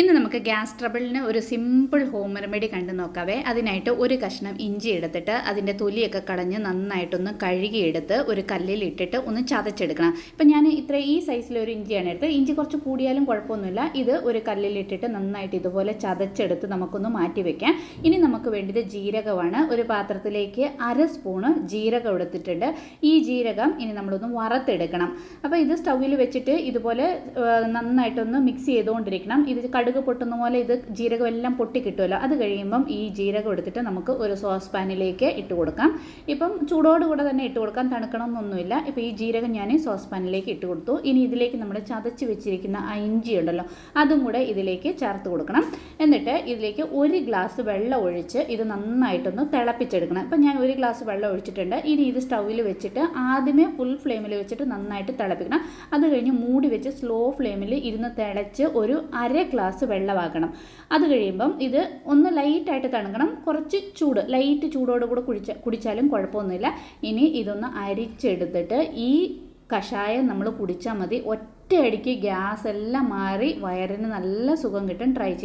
ഇന്ന് നമുക്ക് ഗ്യാസ് ട്രബിളിന് ഒരു സിമ്പിൾ ഹോം റെമഡി കണ്ടു നോക്കാവേ. അതിനായിട്ട് ഒരു കഷ്ണം ഇഞ്ചി എടുത്തിട്ട് അതിന്റെ തൊലിയൊക്കെ കളഞ്ഞ് നന്നായിട്ടൊന്ന് കഴുകിയെടുത്ത് ഒരു കല്ലിൽ ഇട്ടിട്ട് ഒന്ന് ചതച്ചെടുക്കണം. ഇപ്പം ഞാൻ ഇത്ര ഈ സൈസിലൊരു ഇഞ്ചിയാണ് എടുത്തത്. ഇഞ്ചി കുറച്ച് കൂടിയാലും കുഴപ്പമൊന്നുമില്ല. ഇത് ഒരു കല്ലിൽ ഇട്ടിട്ട് നന്നായിട്ട് ഇതുപോലെ ചതച്ചെടുത്ത് നമുക്കൊന്ന് മാറ്റി വെക്കാം. ഇനി നമുക്ക് വേണ്ടത് ജീരകമാണ്. ഒരു പാത്രത്തിലേക്ക് അര സ്പൂണ് ജീരകം എടുത്തിട്ടുണ്ട്. ഈ ജീരകം ഇനി നമ്മളൊന്ന് വറുത്തെടുക്കണം. അപ്പോൾ ഇത് സ്റ്റൗവിൽ വെച്ചിട്ട് ഇതുപോലെ നന്നായിട്ടൊന്ന് മിക്സ് ചെയ്തുകൊണ്ടിരിക്കണം. ഇത് കടുക് പൊട്ടുന്ന പോലെ ഇത് ജീരകം എല്ലാം പൊട്ടി കിട്ടുമല്ലോ. അത് കഴിയുമ്പം ഈ ജീരകം എടുത്തിട്ട് നമുക്ക് ഒരു സോസ് പാനിലേക്ക് ഇട്ട് കൊടുക്കാം. ഇപ്പം ചൂടോടുകൂടെ തന്നെ ഇട്ട് കൊടുക്കാം. തണുക്കണമെന്നൊന്നുമില്ല. ഇപ്പോൾ ഈ ജീരകം ഞാൻ സോസ് പാനിലേക്ക് ഇട്ട് കൊടുത്തു. ഇനി ഇതിലേക്ക് നമ്മൾ ചതച്ച് വെച്ചിരിക്കുന്ന ആ ഇഞ്ചി ഉണ്ടല്ലോ അതും കൂടെ ഇതിലേക്ക് ചേർത്ത് കൊടുക്കണം. എന്നിട്ട് ഇതിലേക്ക് ഒരു ഗ്ലാസ് വെള്ളം ഒഴിച്ച് ഇത് നന്നായിട്ടൊന്ന് തിളപ്പിച്ചെടുക്കണം. ഇപ്പം ഞാൻ ഒരു ഗ്ലാസ് വെള്ളം ഒഴിച്ചിട്ടുണ്ട്. ഇനി ഇത് സ്റ്റൗവിൽ വെച്ചിട്ട് ആദ്യമേ ഫുൾ ഫ്ലെയിമിൽ വെച്ചിട്ട് നന്നായിട്ട് തിളപ്പിക്കണം. അത് കഴിഞ്ഞ് മൂടി വെച്ച് സ്ലോ ഫ്ലെയിമിൽ ഇരുന്ന് തിളച്ച് ഒരു അര ഗ്ലാസ് വെള്ളമാക്കണം. അത് കഴിയുമ്പം ഇത് ഒന്ന് ലൈറ്റായിട്ട് തണുക്കണം. കുറച്ച് ചൂട് ലൈറ്റ് ചൂടോട് കൂടെ കുടിച്ച കുടിച്ചാലും കുഴപ്പമൊന്നുമില്ല. ഇനി ഇതൊന്ന് അരിച്ചെടുത്തിട്ട് ഈ കഷായം നമ്മൾ കുടിച്ചാൽ മതി. ഒറ്റയടിക്ക് ഗ്യാസ് എല്ലാം മാറി വയറിന് നല്ല സുഖം കിട്ടും. ട്രൈ ചെയ്ത്